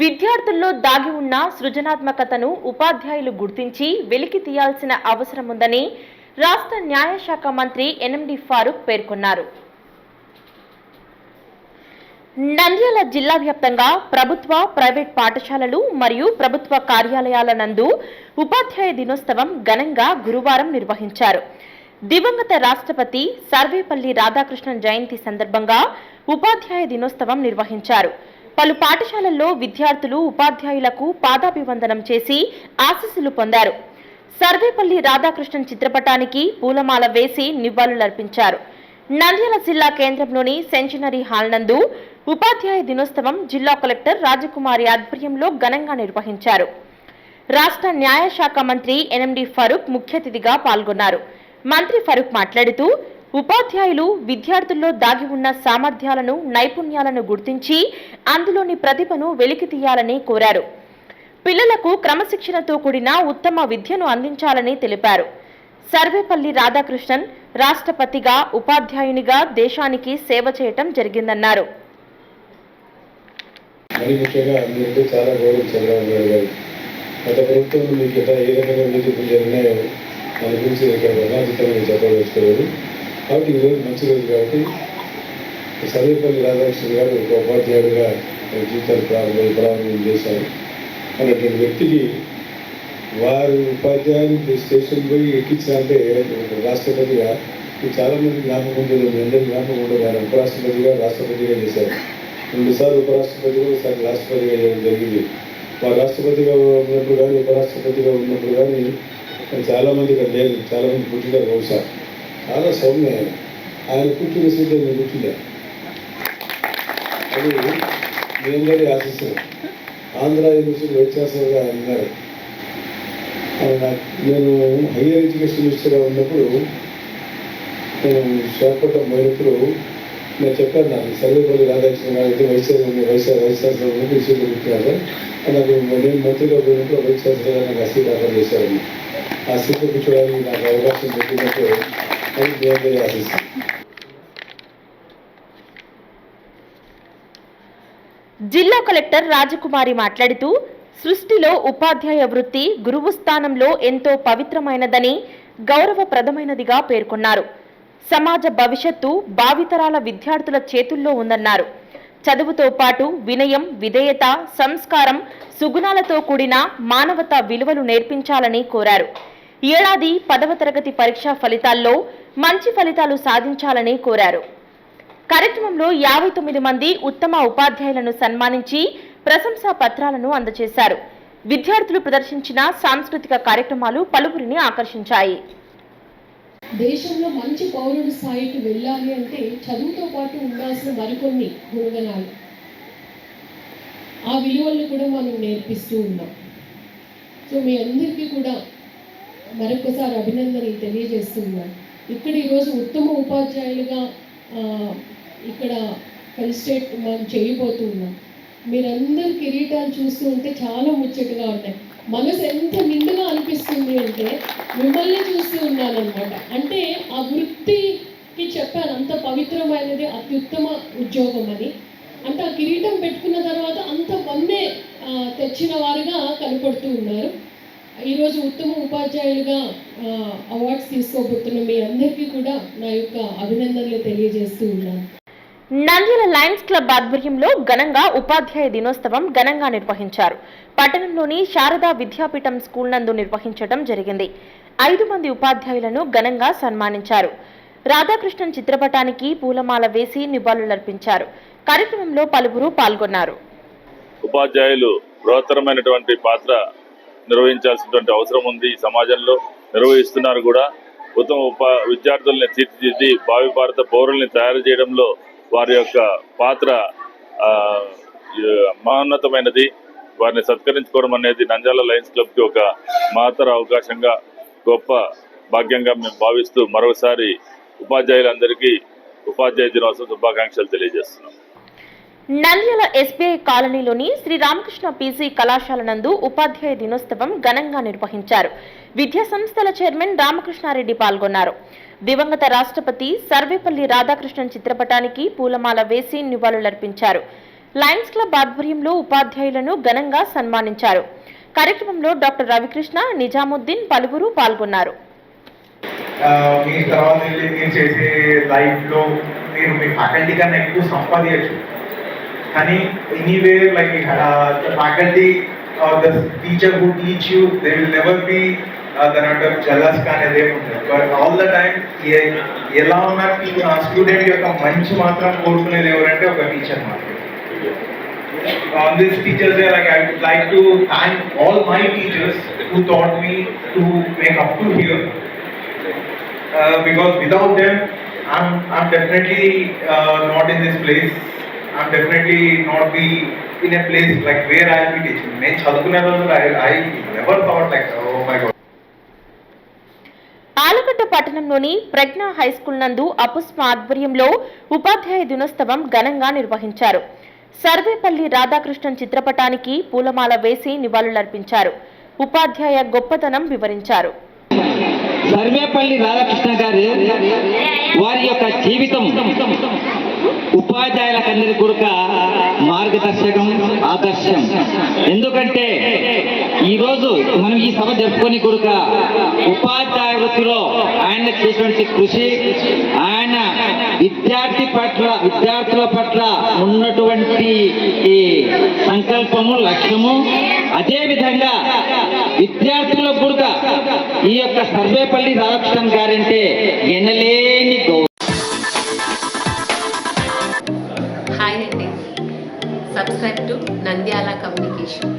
విద్యార్థుల్లో దాగి ఉన్న సృజనాత్మకతను ఉపాధ్యాయులు గుర్తించి వెలికి తీయాల్సిన అవసరం ఉందని రాష్ట్ర న్యాయశాఖ మంత్రి ఎన్ఎండి ఫారూక్ పేర్కొన్నారు. నంద్యాల జిల్లా వ్యాప్తంగా ప్రభుత్వ ప్రైవేట్ పాఠశాలలు మరియు ప్రభుత్వ కార్యాలయాల నందు ఉపాధ్యాయ దినోత్సవం ఘనంగా గురువారం నిర్వహించారు. దివంగత రాష్ట్రపతి సర్వేపల్లి రాధాకృష్ణన్ జయంతి సందర్భంగా ఉపాధ్యాయ దినోత్సవం నిర్వహించారు. పలు పాఠశాలల్లో విద్యార్థులు ఉపాధ్యాయులకు పాదాభివందనం చేసి ఆశీస్సులు పొందారు. సర్వేపల్లి రాధాకృష్ణన్ చిత్రపటానికి పూలమాల వేసి నివాళులర్పించారు. నంద్యాల జిల్లా కేంద్రంలోని సెంచినరీ హాల్ నందు ఉపాధ్యాయ దినోత్సవం జిల్లా కలెక్టర్ రాజకుమారి ఆధ్వర్యంలో ఘనంగా నిర్వహించారు. రాష్ట్ర న్యాయశాఖ మంత్రి ఎన్ఎండి ఫరూక్ ముఖ్య అతిథిగా పాల్గొన్నారు. మంత్రి ఫరూక్ మాట్లాడుతూ ఉపాధ్యాయులు విద్యార్థుల్లో దాగి ఉన్న సామర్థ్యాలను నైపుణ్యాలను గుర్తించి అందులోని ప్రతిభను వెలికి తీయాలని కోరారు. పిల్లలకు క్రమశిక్షణతో కూడిన ఉత్తమ విద్యను అందించాలని తెలిపారు. సర్వేపల్లి రాధాకృష్ణన్ రాష్ట్రపతిగా ఉపాధ్యాయునిగా దేశానికి సేవ చేయటం జరిగిందన్నారు. చాలా గత ప్రభుత్వంలో మీకు ఏ రకంగా దాని గురించి ఇక్కడ వర్ణాతీతంగా చెప్పదలుచుకోలేదు కాబట్టి ఈరోజు మంచి రోజు కాబట్టి సర్వేపల్లి రాధాకృష్ణ గారు ఒక ఉపాధ్యాయుడిగా జీవితాలు ప్రారంభం ప్రారంభం చేశారు. అన్నటువంటి వ్యక్తికి వారు ఉపాధ్యాయులు స్టేషన్ పోయి ఎక్కించాలంటే ఒక రాష్ట్రపతిగా చాలామంది జ్ఞాపకం ఉండదు మీ అందరి జ్ఞాపకం ఉండదు ఆయన ఉపరాష్ట్రపతిగా రాష్ట్రపతిగా చేశారు. రెండుసార్లు ఉపరాష్ట్రపతిగా ఒకసారి రాష్ట్రపతిగా చేయడం జరిగింది. వారు రాష్ట్రపతిగా ఉన్నప్పుడు కానీ ఉపరాష్ట్రపతిగా ఉన్నప్పుడు కానీ చాలామంది ఇక్కడ లేదు. చాలా మంది పుట్టినారు బహుశా. చాలా సౌమ్య. ఆయన ఆయన కూర్చున్న సీట్ నేను కూర్చున్నా. అది మీ అందరి ఆశిస్తారు ఆంధ్ర యూనివర్సిటీ వైస్ అన్నారు నేను హయ్యర్ ఎడ్యుకేషన్ మినిస్టర్గా ఉన్నప్పుడు నేను విశాఖపట్నం పోయినప్పుడు నేను చెప్పాను నాకు సర్వేపల్లి రాధాకృష్ణ గారు అయితే vice chairman vice vice chancellor ఉన్నప్పుడు ఈ సీట్లో నాకు నేను మంత్రిగా పోయినప్పుడు వైస్ ఛాన్సలర్ నాకు ఆ సీట్ ఆఫర్ చేశారు. ఆ సీట్లో కూర్చోడానికి నాకు అవకాశం పెట్టినప్పుడు జిల్లా కలెక్టర్ రాజకుమారి మాట్లాడుతూ సృష్టిలో ఉపాధ్యాయ వృత్తి గురువు స్థానంలో ఎంతో పవిత్రమైనదని గౌరవప్రదమైనదిగా పేర్కొన్నారు. సమాజ భవిష్యత్తు భావితరాల విద్యార్థుల చేతుల్లో ఉందన్నారు. చదువుతో పాటు వినయం విధేయత సంస్కారం సుగుణాలతో కూడిన మానవతా విలువలు నేర్పించాలని కోరారు. ఏడాది పదవ తరగతి పరీక్షా ఫలితాల్లో మంచి ఫలితాలు సాధించాలని కోరారు. కార్యక్రమంలో యాభై తొమ్మిది మంది ఉత్తమ ఉపాధ్యాయులను సన్మానించి ప్రశంసా పత్రాలను అందజేశారు. విద్యార్థులు ప్రదర్శించిన సాంస్కృతిక కార్యక్రమాలు పలువురిని ఆకర్షించాయి. దేశంలో మంచి పౌరుడి స్థాయికి వెళ్ళాలి అంటే చదువుతో పాటు ఉండాల్సిన మరికొన్ని గుణగణాలు. ఆ విలువలను కూడా మనం నేర్పిస్తూ ఉన్నాం. సో మీ అందరికీ కూడా మరొకసారి అభినందనలు తెలియజేస్తున్నాను ఇక్కడ ఈరోజు ఉత్తమ ఉపాధ్యాయులుగా ఇక్కడ ఫెలిస్టేట్ మనం చేయబోతూ ఉన్నాం. మీరందరు కిరీటాలు చూస్తూ ఉంటే చాలా ముచ్చటగా ఉంటాయి. మనసు ఎంత నిండుగా అనిపిస్తుంది అంటే మిమ్మల్ని చూస్తూ ఉన్నానమాట అంటే ఆ వృత్తికి చెప్పాను అంత పవిత్రమైనది అత్యుత్తమ ఉద్యోగం అని. అంటే ఆ కిరీటం పెట్టుకున్న తర్వాత అంత వన్నే తెచ్చిన వారుగా కనపడుతూ ఉన్నారు. ఈరోజు ఉత్తమ ఉపాధ్యాయులుగా అవార్డ్స్ తీసుకోబోతున్న మీ అందరికీ కూడా నా యొక్క అభినందనలు తెలియజేస్తూ ఉన్నాను. నంద్యాల లయన్స్ క్లబ్ ఆధ్వర్యంలో ఘనంగా ఉపాధ్యాయ దినోత్సవం ఘనంగా నిర్వహించారు. పట్టణంలోని శారదా విద్యాపీఠం స్కూల్ నందు నిర్వహించడం జరిగింది. ఐదు మంది ఉపాధ్యాయులను ఘనంగా సన్మానించారు. రాధాకృష్ణన్ చిత్రపటానికి పూలమాల వేసి నివాళులర్పించారు. కార్యక్రమంలో పలువురు పాల్గొన్నారు. ఉపాధ్యాయులు బృహత్తరమైనటువంటి పాత్ర నిర్వహించాల్సినటువంటి అవసరం ఉంది. ఈ సమాజంలో నిర్వహిస్తున్నారు కూడా. ఉత్తమ ఉపా విద్యార్థుల్ని తీర్చిదిద్ది భావి భారత పౌరుల్ని తయారు చేయడంలో వారి యొక్క పాత్ర మహోన్నతమైనది. వారిని సత్కరించుకోవడం అనేది నంజాల లయన్స్ క్లబ్కి ఒక మహత్తర అవకాశంగా గొప్ప భాగ్యంగా మేము భావిస్తూ మరోసారి ఉపాధ్యాయులందరికీ ఉపాధ్యాయ దినోత్సవ శుభాకాంక్షలు తెలియజేస్తున్నాం. నంద్యాల ఎస్బీఐ కాలనీలోని శ్రీ రామకృష్ణ పీజీ కళాశాల నందు ఉపాధ్యాయ దినోత్సవం ఘనంగా నిర్వహించారు. విద్యా సంస్థల చైర్మన్ రామకృష్ణారెడ్డి పాల్గొన్నారు. దివంగత రాష్ట్రపతి సర్వేపల్లి రాధాకృష్ణన్ చిత్రపటానికి పూలమాల వేసి నివాళులర్పించారు. లయన్స్ క్లబ్ ఆధ్వర్యంలో ఉపాధ్యాయులను ఘనంగా సన్మానించారు. కార్యక్రమంలో డాక్టర్ రవికృష్ణ నిజాముద్దీన్ పలువురు పాల్గొన్నారు. మీ తర్వాత మీరు చేసే లైఫ్లో మీరు మీ ఫ్యాకల్టీ కన్నా ఎక్కువ సంపాదించచ్చు కానీ anyway like faculty the teacher who teach you they will never be దాని అంటే జలస్ కానీ అదేమి ఉంటుంది బట్ ఆల్ ద టైమ్ ఎలా ఉన్న స్టూడెంట్ యొక్క మంచి మాత్రం కోరుకునేది ఎవరంటే ఒక టీచర్ మాత్రం on this teachers day, like I would like to thank all my teachers who taught me to make up to here. Uh, because without them, I'm I'm definitely uh, not in this place. I'm definitely not be in a place like where I'll be teaching. నేను చదువుకునే రోజులు I I never thought like oh my god. Allagadda పట్టణంలోని ప్రజ్ఞ high school నందు అపుస్మ ఆధ్వర్యంలో ఉపాధ్యాయ దినోత్సవం ఘనంగా నిర్వహించారు సర్వేపల్లి రాధాకృష్ణన్ చిత్రపటానికి పూలమాల వేసి నివాళులర్పించారు ఉపాధ్యాయ గొప్పతనం వివరించారు సర్వేపల్లి రాధాకృష్ణ గారు వారి యొక్క జీవితం ఉపాధ్యాయులకందరి కూడా మార్గదర్శకం ఆదర్శం. ఎందుకంటే ఈరోజు మనం ఈ సభ జరుపుకొని కొడుక ఉపాధ్యాయ వృత్తిలో ఆయన చేసినటువంటి కృషి ఆయన విద్యార్థి పట్ల విద్యార్థుల పట్ల ఉన్నటువంటి ఈ సంకల్పము లక్ష్యము అదే విధంగా విద్యార్థుల కూడా ఈ యొక్క సర్వేపల్లి రాధాకృష్ణన్ గారంటే ఎనలే గౌరవం హాయ్